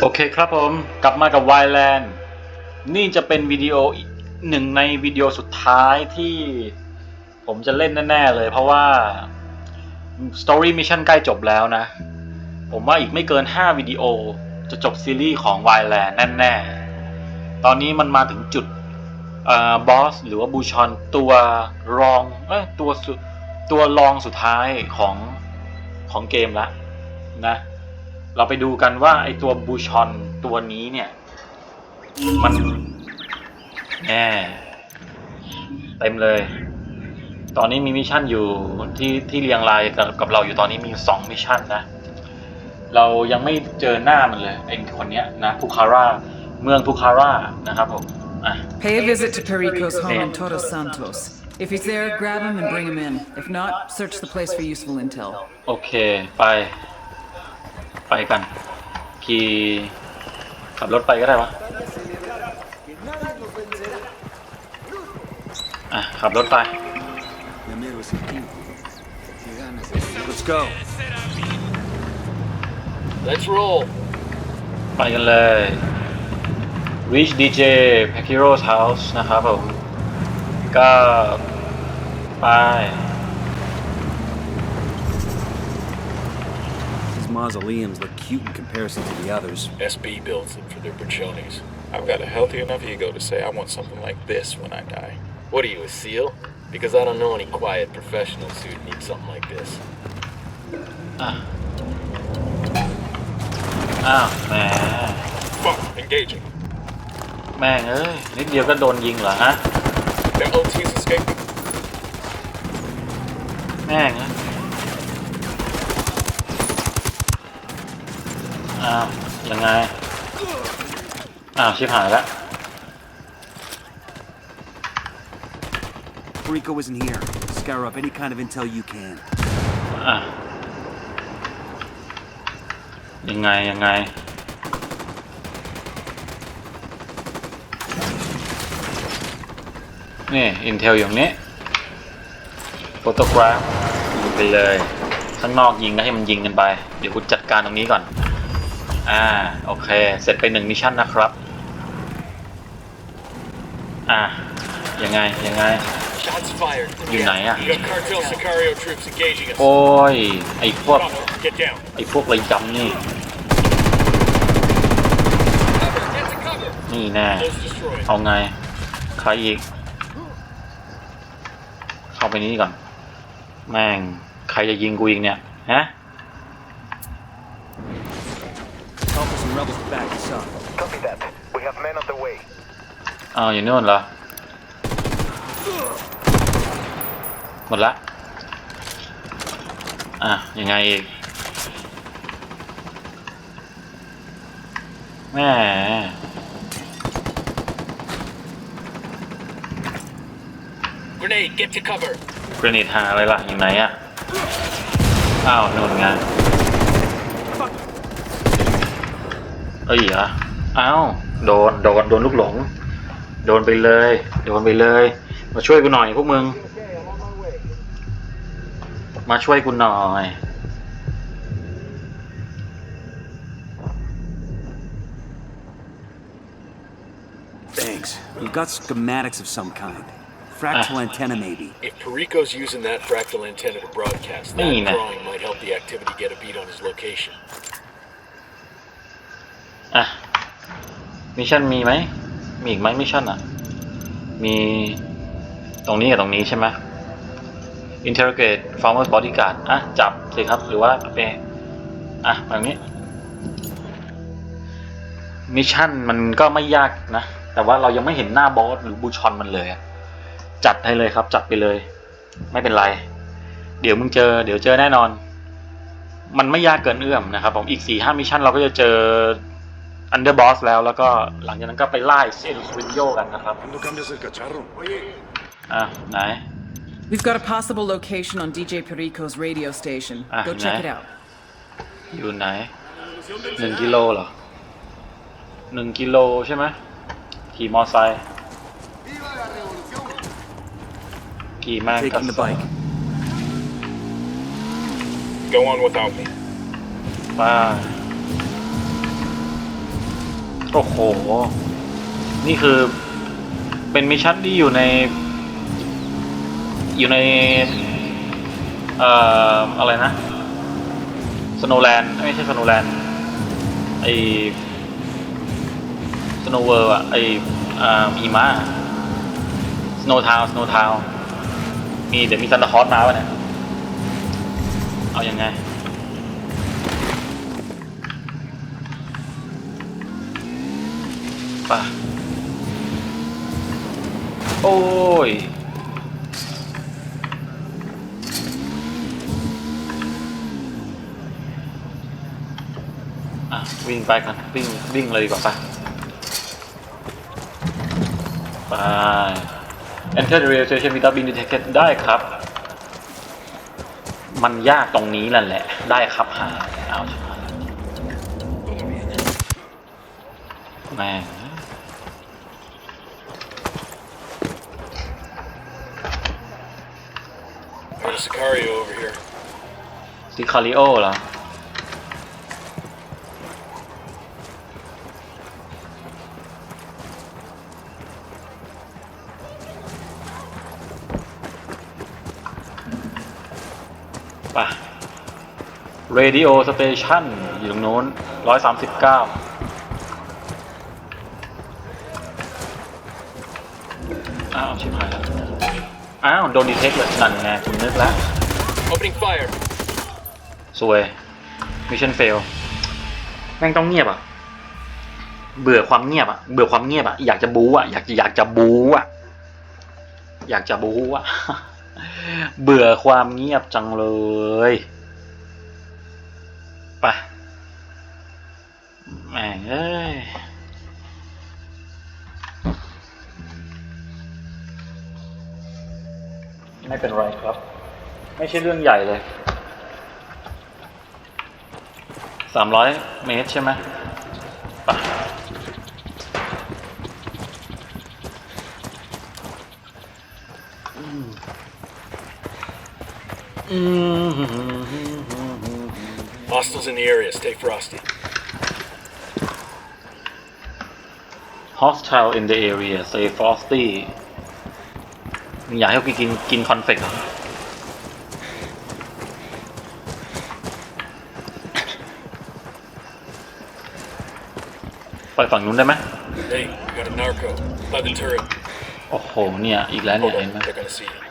โอเคครับผมกลับมากับ Wildland นี่จะเป็นวิดีโอหนึ่งในวิดีโอสุดท้ายที่ผมจะเล่นแน่ ๆ เลยเพราะว่า Story Mission ใกล้จบแล้วนะ ผมว่าอีกไม่เกิน 5 วิดีโอจะจบซีรีส์ของ Wildland แน่ๆ ตอนนี้มันมาถึงจุดบอสหรือว่าบูชอนตัวรองเอ้ตัวตัวรองสุดท้ายของของเกมละนะ เราไปดูกันว่าไอตัวบูชอนตัวนี้เนี่ย มันแน่เต็มเลย ตอนนี้มีมิชชั่นอยู่ที่ที่เรียงรายกับกับเราอยู่ตอนนี้มีอยู่สองมิชชั่นนะ เรายังไม่เจอหน้ามันเลยไอคนเนี้ยนะพูคาร่าเมืองพูคาร่านะครับผมอะ Pay a visit to Perico's home in Todos Santos. If he's there, grab him and bring him in. If not, search the place for useful intel. โอเค ไป ไปกัน ขี่ขับรถไปก็ได้วะอะขับรถไป Let's go. Let's roll. ไปกันเลย Reach DJ p a k i r o s House นะครับผม ก็ไป mausoleums look cute in comparison to the others. SB builds them for their pachones. I've got a healthy enough ego to say I want something like this when I die. What are you, a SEAL? Because I don't know any quiet professionals who'd need something like this. อ่ะ อ้าวแหม Fuck, engaging. แม่งเอ้ย นิดเดียวก็โดนยิงเหรอฮะ The LT's escaping. แม่งเอ้ย อ้าวยังไง อ้าว ชิบหายแล้ว Rico isn't here. Scour up any kind of intel you can. อะยังไง ยังไง นี่ Intel อยู่ตรงนี้โฟโตกราฟยิงไปเลย ข้างนอกยิงก็ให้มันยิงกันไป เดี๋ยวกูจัดการตรงนี้ก่อน อ่าโอเค เสร็จไปหนึ่งมิชชั่นนะครับ อะยังไงยังไง Shots fired. You know, yeah. You got cartel Sicario troops engaging us. โอ้ย ไอ้พวก Bravo, get down. ไอ้พวกไรยำนี่ Get to cover. นี่แน่ Close destroyed. เอาไง ใครอีก เข้าไปนี้ก่อน แม่ง ใครจะยิงกูอีกเนี่ย ฮะ rebels to back this up. Copy that. We have men on the way. อ้าวอยู่นู่นเหรอ หมดละ อะ ยังไงอีก แม่ Grenade, get to cover. กรนิตหาอะไรล่ะอย่างไหนอะ อ้าวนู่นไง เอ้ยเหรออ้าวโดนโดนโดนลูกหลง โดนไปเลย โดนไปเลย มาช่วยกูหน่อยพวกมึง มาช่วยกูหน่อย Thanks. We've got schematics of some kind. Fractal antenna, maybe. If Perico's using that fractal antenna to broadcast, that Nina. drawing might help the activity get a beat on his location. อะ มิชชั่นมีไหม มีอีกไหมมิชชั่นอะ มีตรงนี้กับตรงนี้ใช่ไหม interrogate farmer's bodyguard อะ จับสิครับ หรือว่าไปอะแบบนี้ มิชชั่นมันก็ไม่ยากนะ แต่ว่าเรายังไม่เห็นหน้าบอสหรือบูชอนมันเลยอะจัดให้เลยครับ จัดไปเลย ไม่เป็นไร เดี๋ยวมึงเจอ เดี๋ยวเจอแน่นอน มันไม่ยากเกินเอื้อมนะครับ ผมอีกสี่ห้ามิชชั่นเราก็จะเจอ อันเดอร์บอสแล้วแล้วก็หลังจากนั้นก็ไปไล่เซลสวินโยกันนะครับ ¿Cuándo cambias el cacharro? อะไหน We've got a possible location on DJ Perico's radio station. Ah, Go check nah. it out. อยู่ไหนหนึ่งกิโลเหรอหนึ่งกิโลใช่ไหมขี่มอไซค์ขี่แม่งก็ Taking the bike. Go on without me. ป้า โอ้โห นี่คือเป็นมิชชั่นที่อยู่ใน อยู่ใน เอ่อ อะไรนะสโนแลนด์ไม่ใช่สโนแลนด์ไอสโนเวอร์อะไออ่าอีมาสโนทาวสโนทาวมีเดี๋ยวมีซันตาคอสมาวะเนี่ย เอาอยังไง ป่ะโอ้ย อะ วิ่งไปกันวิ่งวิ่งเลยดีกว่าไปไป Enter the rail station without being detected ได้ครับ มันยากตรงนี้นั่นแหละ ได้ครับหาเอาชิบหายแล้วแม่ Sicario over here. ซิคาริโอเหรอ ไป Radio Station อยู่ตรงโน้น 139 อ้าว โดนดีเทคเลยนั่นไงคุณนึกแล้ว Opening fire. สวย มิชชั่นเฟล แม่งต้องเงียบอะ เบื่อความเงียบอะ เบื่อความเงียบอะ อยากจะบู๊อะ อยากจะอยากจะบู๊อะ อยากจะบู๊อะ เบื่อความเงียบจังเลย ไปแม่งเอ้ย ไม่เป็นไรครับ ไม่ใช่เรื่องใหญ่เลยสามร้อยเมตรใช่ไหมไปอืม Hostiles in the area. Stay frosty. hostile in the area say frosty มึงอยากให้กูกินกินคอนเฟกต์เหรอไปฝั่งนู้นได้ไหม Hey, we got a narco. By the turret. โอ้โห เนี่ย อีกแล้วเนี่ย Hold เห็น on. ไหม They're gonna see you.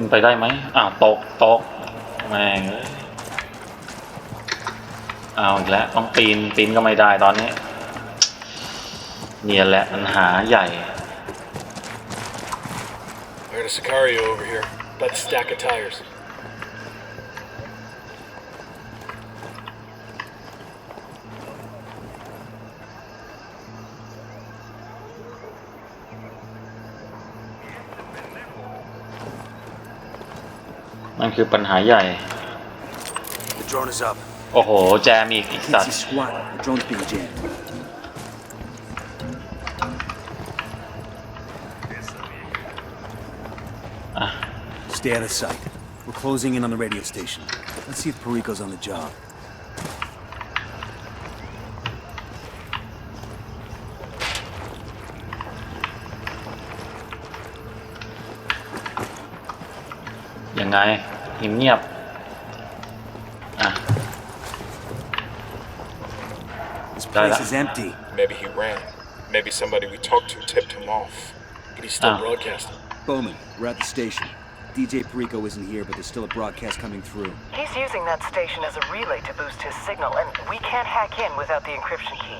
ขึ้นไปได้ไหมอ้าวตกตกแม่งเอาอีกแล้วต้องปีนปีนก็ไม่ได้ตอนนี้ เนี่ยแหละปัญหาใหญ่ I heard a Sicario over here. By the stack of tires. นั่นคือปัญหาใหญ่ The drone is up. โอ้โห แจมอีกอีกสัต PC ว์ squad. The drone's being jammed. Ah. Stay out of sight. We're closing in on the radio station. Let's see if Perico's on the job. ยังไงเงียบๆอ่ะ This Got place it. is empty. Maybe he ran. Maybe somebody we talked to tipped him off. But he's still Ah. broadcasting. Bowman, we're at the station. DJ Perico isn't here, but there's still a broadcast coming through. He's using that station as a relay to boost his signal, and we can't hack in without the encryption key.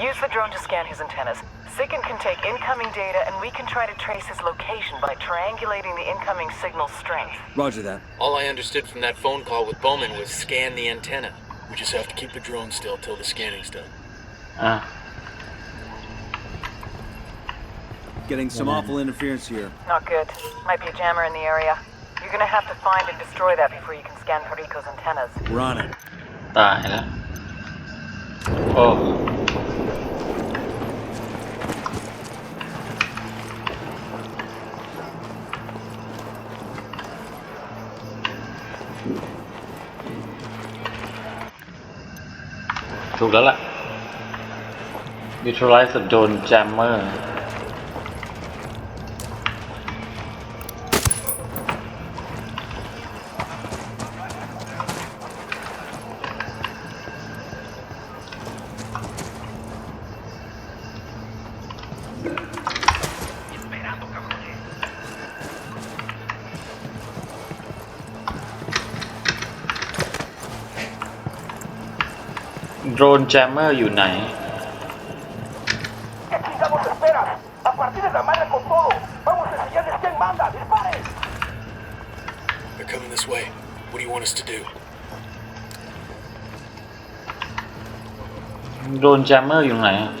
Use the drone to scan his antennas. Sigan can take incoming data, and we can try to trace his location by triangulating the incoming signal strength. Roger that. All I understood from that phone call with Bowman was scan the antenna. We just have to keep the drone still till the scanning's done. อ่ะ Getting some awful interference here. Not good. Might be a jammer in the area. You're gonna have to find and destroy that before you can scan Perico's antennas. We're on it. ตายแล้ว โอ้ ถูกแล้วล่ะ neutralize the drone jammer โดรนแจมเมอร์อยู่ไหน ¿Qué chingados esperas? A partir de la madre con todo. Vamos a enseñarles quién manda. ¡Disparen! They're coming this way. What do you want us to do? โดรนแจมเมอร์อยู่ไหนอะ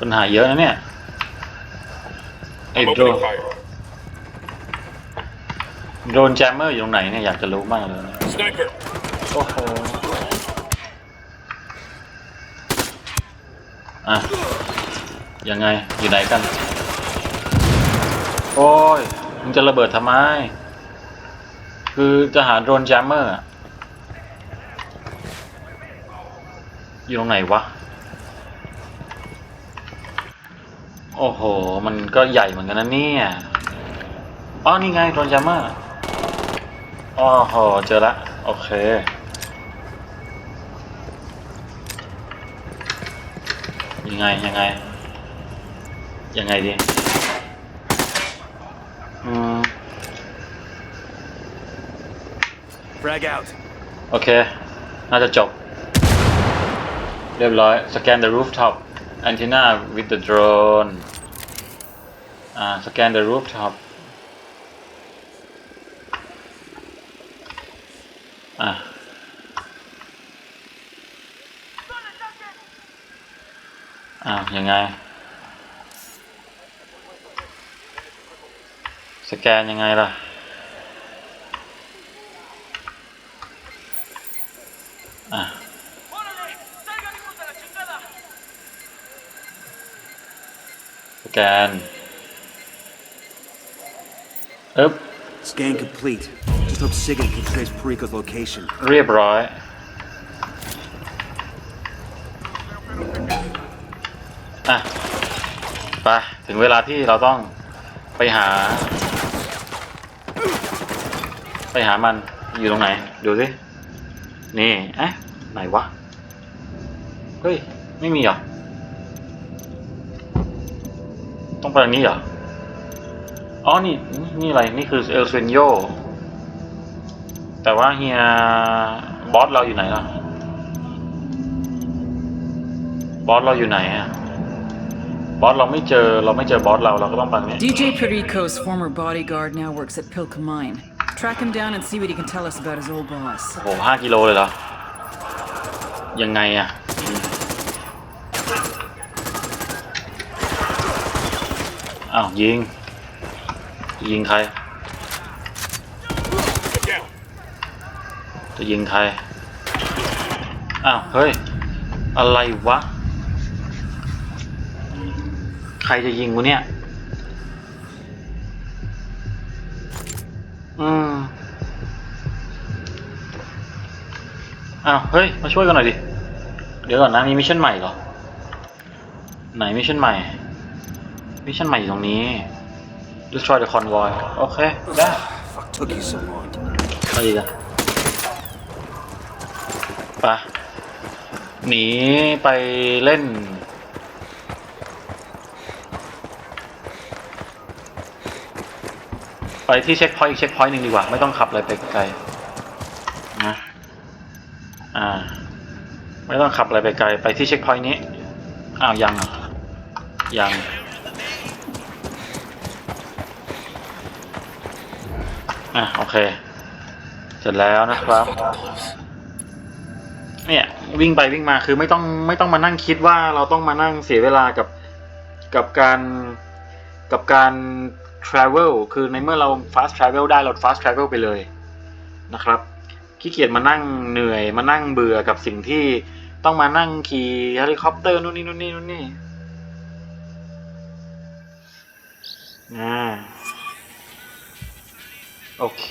ปัญหาเยอะนะเนี่ย ไอ้ I'm โดรน opening fire. โดรนแจมเมอร์อยู่ตรงไหนเนี่ยอยากจะรู้มากเลยนะ Sniper! โอ้โหอะยังไงอยู่ไหนกัน โอ้ยมึงจะระเบิดทำไม คือจะหาโดรนแจมเมอร์อะอยู่ตรงไหนวะ โอ้โห มันก็ใหญ่เหมือนกันนะเนี่ย อ๋อ นี่ไงโดรนแจมเมอร์อ๋อโหเจอละ โอเค ยังไง ยังไง ยังไงดี อืม Frag out. โอเค น่าจะจบ เรียบร้อย สแกน the rooftop antenna with the drone อ่าสแกน the rooftop อะ อ้าว ยังไง สแกนยังไงล่ะ แกนอึ๊บ Scan complete. Just hope Sigan can trace Perico's location. เรียบร้อย อะ ไป ถึงเวลาที่เราต้องไปหา ไปหามันอยู่ตรงไหน ดูสิ นี่ เอ๊ะ ไหนวะ เฮ้ย ไม่มีเหรอ ต้องไปทางนี้เหรอ อ๋อ นี่ นี่อะไร นี่คือเอลเซนโย แต่ว่าเฮียบอสเราอยู่ไหนล่ะ บอสเราอยู่ไหนอะบอสเราไม่เจอ เราไม่เจอบอสเรา เราก็ต้องไปตรงนี้ DJ Perico's former bodyguard now works at Pilka Mine. Track him down and see what he can tell us about his old boss. โอ้โหห้ากิโลเลยเหรอ ยังไงอะ อ้าวยิง ยิงใคร จะยิงใคร อ้าว เฮ้ย อะไรวะ ใครจะยิงกูเนี่ย อืมอ้าว เฮ้ย มาช่วยกันหน่อยดิ เดี๋ยวก่อนนะ มีมิชชั่นใหม่เหรอ ไหนมิชชั่นใหม่ มิชชั่นใหม่อยู่ตรงนี้ destroy the convoy โอเค ได้ Fuck took you so long. อะไรอีกอะไปะหนีไปเล่น ไปที่เช็คพอยต์อีกเช็คพอยต์หนึ่งดีกว่า ไม่ต้องขับอะไรไปไกลนะอ่า ไม่ต้องขับอะไรไปไกล ไปที่เช็คพอยต์นี้ อ้าวยังเหรอยัง อะโอเค เสร็จแล้วนะครับ เนี่ยวิ่งไปวิ่งมาคือไม่ต้องไม่ต้องมานั่งคิดว่าเราต้องมานั่งเสียเวลากับกับการกับการ travel คือในเมื่อเรา fast travel ได้เรา fast travel ไปเลยนะครับขี้เกียจมานั่งเหนื่อยมานั่งเบื่อกับสิ่งที่ต้องมานั่งขี่เฮลิคอปเตอร์นู่นนี่นู่นนี่นู่นนี่อ่า โอเค